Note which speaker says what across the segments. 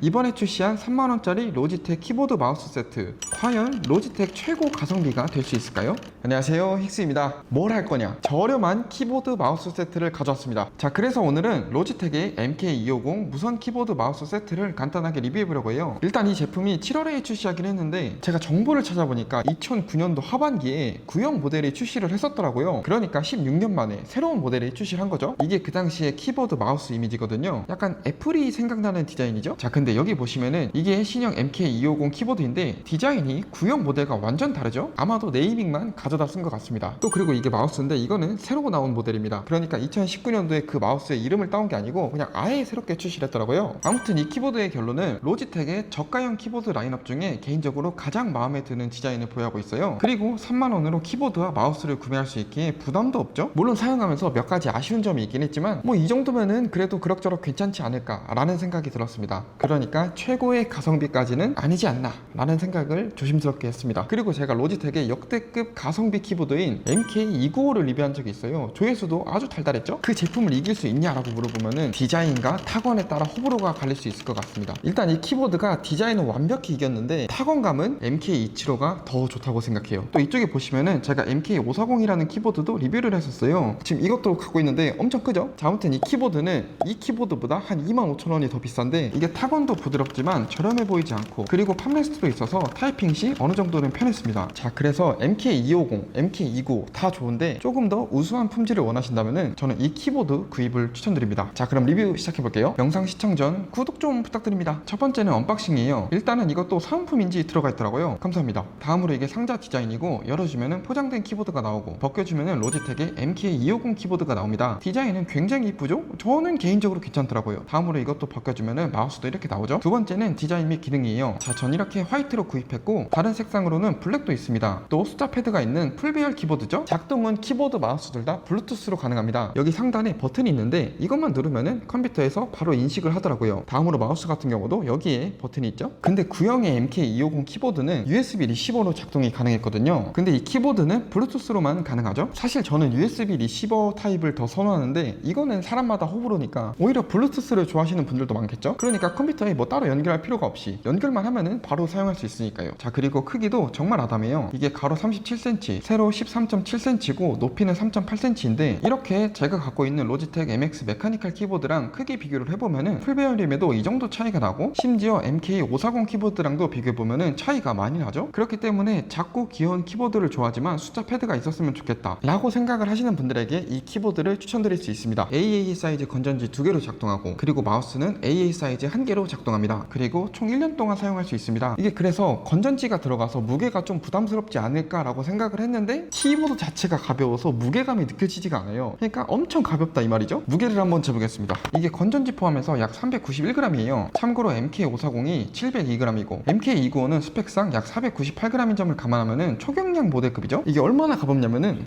Speaker 1: 이번에 출시한 3만원짜리 로지텍 키보드 마우스 세트. 과연 로지텍 최고 가성비가 될 수 있을까요? 안녕하세요 힉스입니다. 뭘 할 거냐? 저렴한 키보드 마우스 세트를 가져왔습니다. 자 그래서 오늘은 로지텍의 MK250 무선 키보드 마우스 세트를 간단하게 리뷰해 보려고 해요. 일단 이 제품이 7월에 출시하긴 했는데 제가 정보를 찾아보니까 2009년도 하반기에 구형 모델이 출시를 했었더라고요. 그러니까 16년 만에 새로운 모델이 출시를 한 거죠. 이게 그 당시에 키보드 마우스 이미지거든요. 약간 애플이 생각나는 디자인이죠? 자 근데 여기 보시면은 이게 신형 MK250 키보드인데 디자인이 구형 모델과 완전 다르죠? 아마도 네이밍만 가져다 쓴 것 같습니다. 또 그리고 이게 마우스인데 이거는 새로 나온 모델입니다. 그러니까 2019년도에 그 마우스의 이름을 따온 게 아니고 그냥 아예 새롭게 출시를 했더라고요. 아무튼 이 키보드의 결론은 로지텍의 저가형 키보드 라인업 중에 개인적으로 가장 마음에 드는 디자인을 보유하고 있어요. 그리고 3만원으로 키보드와 마우스를 구매할 수 있기에 부담도 없죠? 물론 사용하면서 몇 가지 아쉬운 점이 있긴 했지만 뭐 이 정도면은 그래도 그럭저럭 괜찮지 않을까라는 생각이 들었습니다. 그 러니까 최고의 가성비까지는 아니지 않나 라는 생각을 조심스럽게 했습니다. 그리고 제가 로지텍의 역대급 가성비 키보드인 MK295를 리뷰한 적이 있어요. 조회수도 아주 달달했죠? 그 제품을 이길 수 있냐라고 물어보면은 디자인과 타건에 따라 호불호가 갈릴 수 있을 것 같습니다. 일단 이 키보드가 디자인은 완벽히 이겼는데 타건감은 MK275가 더 좋다고 생각해요. 또 이쪽에 보시면은 제가 MK540이라는 키보드도 리뷰를 했었어요. 지금 이것도 갖고 있는데 엄청 크죠? 자 아무튼 이 키보드는 이 키보드보다 한 25,000원이 더 비싼데 이게 타건 도 부드럽지만 저렴해 보이지 않고 그리고 팜레스트도 있어서 타이핑 시 어느 정도는 편했습니다. 자 그래서 MK250, MK295 다 좋은데 조금 더 우수한 품질을 원하신다면은 저는 이 키보드 구입을 추천드립니다. 자 그럼 리뷰 시작해 볼게요. 영상 시청 전 구독 좀 부탁드립니다. 첫 번째는 언박싱이에요. 일단은 이것도 사은품인지 들어가 있더라고요. 감사합니다. 다음으로 이게 상자 디자인이고 열어주면은 포장된 키보드가 나오고 벗겨주면은 로지텍의 MK250 키보드가 나옵니다. 디자인은 굉장히 이쁘죠? 저는 개인적으로 괜찮더라고요. 다음으로 이것도 벗겨주면은 마우스도 이렇게 나오 죠? 두 번째는 디자인 및 기능이에요. 자 전 이렇게 화이트로 구입했고 다른 색상으로는 블랙도 있습니다. 또 숫자 패드가 있는 풀배열 키보드죠? 작동은 키보드 마우스들 다 블루투스로 가능합니다. 여기 상단에 버튼이 있는데 이것만 누르면은 컴퓨터에서 바로 인식을 하더라고요. 다음으로 마우스 같은 경우도 여기에 버튼이 있죠? 근데 구형의 MK250 키보드는 USB 리시버로 작동이 가능했거든요. 근데 이 키보드는 블루투스로만 가능하죠? 사실 저는 USB 리시버 타입을 더 선호하는데 이거는 사람마다 호불호니까 오히려 블루투스를 좋아하시는 분들도 많겠죠? 그러니까 컴퓨터에 뭐 따로 연결할 필요가 없이 연결만 하면은 바로 사용할 수 있으니까요. 자 그리고 크기도 정말 아담해요. 이게 가로 37cm 세로 13.7cm고 높이는 3.8cm인데 이렇게 제가 갖고 있는 로지텍 MX 메카니컬 키보드랑 크기 비교를 해보면은 풀배열임에도 이 정도 차이가 나고 심지어 MK540 키보드랑도 비교해보면은 차이가 많이 나죠? 그렇기 때문에 작고 귀여운 키보드를 좋아하지만 숫자 패드가 있었으면 좋겠다 라고 생각을 하시는 분들에게 이 키보드를 추천드릴 수 있습니다. AA 사이즈 건전지 두 개로 작동하고 그리고 마우스는 AA 사이즈 한 개로 작동합니다. 그리고 총 1년 동안 사용할 수 있습니다. 이게 그래서 건전지가 들어가서 무게가 좀 부담스럽지 않을까라고 생각을 했는데 키보드 자체가 가벼워서 무게감이 느껴지지가 않아요. 그러니까 엄청 가볍다 이 말이죠. 무게를 한번 재보겠습니다. 이게 건전지 포함해서 약 391g이에요. 참고로 MK540이 702g이고 MK295는 스펙상 약 498g인 점을 감안하면 초경량 모델급이죠. 이게 얼마나 가볍냐면은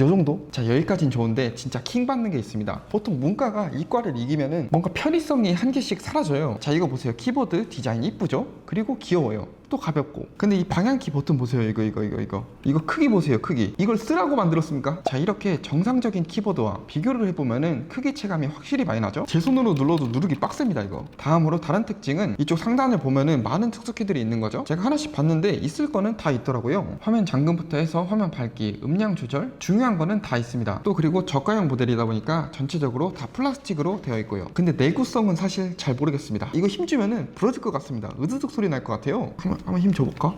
Speaker 1: 요 정도? 자 여기까진 좋은데 진짜 킹 받는 게 있습니다 보통 문과가 이과를 이기면은 뭔가 편의성이 한 개씩 사라져요 자 이거 보세요 키보드 디자인 이쁘죠? 그리고 귀여워요 또 가볍고. 근데 이 방향키 버튼 보세요. 이거 이거 이거 이거. 이거 크기 보세요 크기. 이걸 쓰라고 만들었습니까? 자 이렇게 정상적인 키보드와 비교를 해보면은 크기 체감이 확실히 많이 나죠? 제 손으로 눌러도 누르기 빡셉니다 이거. 다음으로 다른 특징은 이쪽 상단을 보면은 많은 특수키들이 있는 거죠? 제가 하나씩 봤는데 있을 거는 다 있더라고요. 화면 잠금부터 해서 화면 밝기 음량 조절. 중요한 거는 다 있습니다. 또 그리고 저가형 모델이다 보니까 전체적으로 다 플라스틱으로 되어 있고요. 근데 내구성은 사실 잘 모르겠습니다. 이거 힘주면은 부러질 것 같습니다. 으드득 소리 날 것 같아요. 한번, 한번 힘 줘볼까?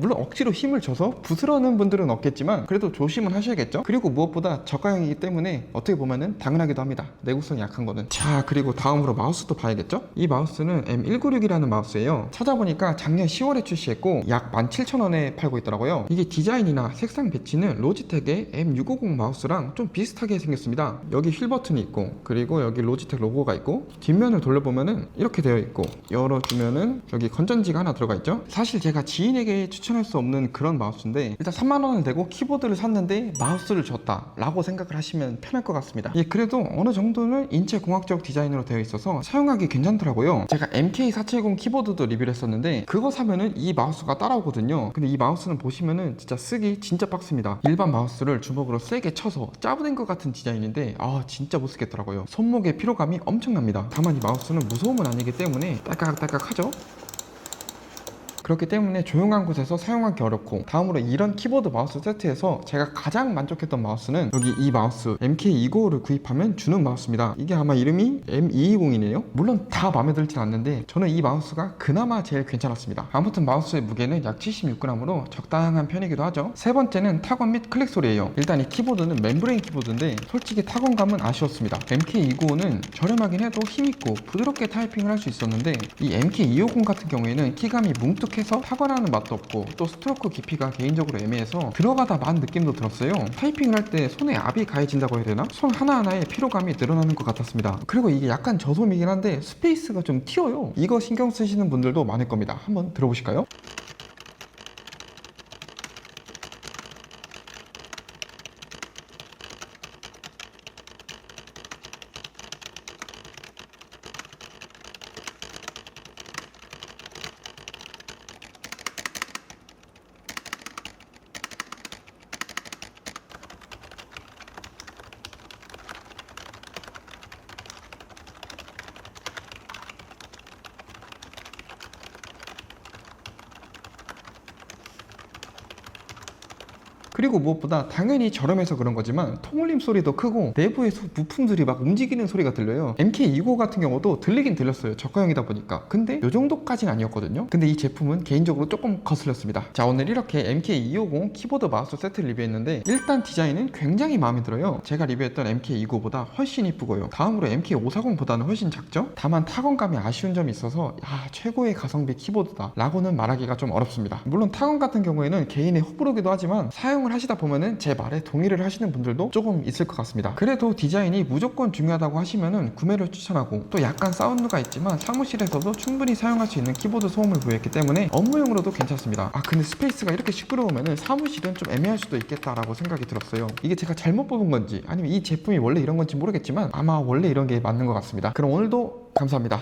Speaker 1: 물론 억지로 힘을 줘서 부스러는 분들은 없겠지만 그래도 조심은 하셔야겠죠. 그리고 무엇보다 저가형이기 때문에 어떻게 보면은 당연하기도 합니다. 내구성이 약한 거는. 자 그리고 다음으로 마우스도 봐야겠죠? 이 마우스는 M196이라는 마우스예요. 찾아보니까 작년 10월에 출시했고 약 17,000원에 팔고 있더라고요. 이게 디자인이나 색상 배치는 로지텍의 M650 마우스랑 좀 비슷하게 생겼습니다. 여기 휠 버튼이 있고 그리고 여기 로지텍 로고가 있고 뒷면을 돌려보면은 이렇게 되어 있고 열어주면은 여기 건전지가 하나 들어가 있죠? 사실 제가 지인에게 추천 추천할 수 없는 그런 마우스인데 일단 3만 원을 내고 키보드를 샀는데 마우스를 줬다 라고 생각을 하시면 편할 것 같습니다. 예, 그래도 어느 정도는 인체 공학적 디자인으로 되어 있어서 사용하기 괜찮더라고요. 제가 MK470 키보드도 리뷰를 했었는데 그거 사면은 이 마우스가 따라오거든요. 근데 이 마우스는 보시면은 진짜 쓰기 진짜 빡습니다. 일반 마우스를 주먹으로 세게 쳐서 짜부된 것 같은 디자인인데 아 진짜 못 쓰겠더라고요. 손목의 피로감이 엄청납니다. 다만 이 마우스는 무서움은 아니기 때문에 딸깍딸깍하죠 그렇기 때문에 조용한 곳에서 사용하기 어렵고 다음으로 이런 키보드 마우스 세트에서 제가 가장 만족했던 마우스는 여기 이 마우스 MK295를 구입하면 주는 마우스입니다. 이게 아마 이름이 M220이네요. 물론 다 마음에 들진 않는데 저는 이 마우스가 그나마 제일 괜찮았습니다. 아무튼 마우스의 무게는 약 76g으로 적당한 편이기도 하죠. 세 번째는 타건 및 클릭 소리예요. 일단 이 키보드는 멤브레인 키보드인데 솔직히 타건감은 아쉬웠습니다. MK295는 저렴하긴 해도 힘있고 부드럽게 타이핑을 할 수 있었는데 이 MK250 같은 경우에는 키감이 뭉툭해 서 타건하는 맛도 없고 또 스트로크 깊이가 개인적으로 애매해서 들어가다 만 느낌도 들었어요 타이핑을 할 때 손에 압이 가해진다고 해야 되나? 손 하나하나에 피로감이 늘어나는 것 같았습니다 그리고 이게 약간 저소음이긴 한데 스페이스가 좀 튀어요 이거 신경 쓰시는 분들도 많을 겁니다 한번 들어보실까요? 그리고 무엇보다 당연히 저렴해서 그런 거지만 통울림 소리도 크고 내부에서 부품들이 막 움직이는 소리가 들려요. MK295 같은 경우도 들리긴 들렸어요. 저가형이다 보니까. 근데 요 정도까지는 아니었거든요. 근데 이 제품은 개인적으로 조금 거슬렸습니다. 자 오늘 이렇게 MK250 키보드 마우스 세트 리뷰했는데 일단 디자인은 굉장히 마음에 들어요. 제가 리뷰했던 MK295보다 훨씬 이쁘고요. 다음으로 MK540보다는 훨씬 작죠? 다만 타건감이 아쉬운 점이 있어서 야 최고의 가성비 키보드다 라고는 말하기가 좀 어렵습니다. 물론 타건 같은 경우에는 개인의 호불호기도 하지만 사용을 하시다 보면은 제 말에 동의를 하시는 분들도 조금 있을 것 같습니다. 그래도 디자인이 무조건 중요하다고 하시면은 구매를 추천하고 또 약간 사운드가 있지만 사무실에서도 충분히 사용할 수 있는 키보드 소음을 구했기 때문에 업무용으로도 괜찮습니다. 아 근데 스페이스가 이렇게 시끄러우면은 사무실은 좀 애매할 수도 있겠다라고 생각이 들었어요. 이게 제가 잘못 뽑은 건지 아니면 이 제품이 원래 이런 건지 모르겠지만 아마 원래 이런 게 맞는 것 같습니다. 그럼 오늘도 감사합니다.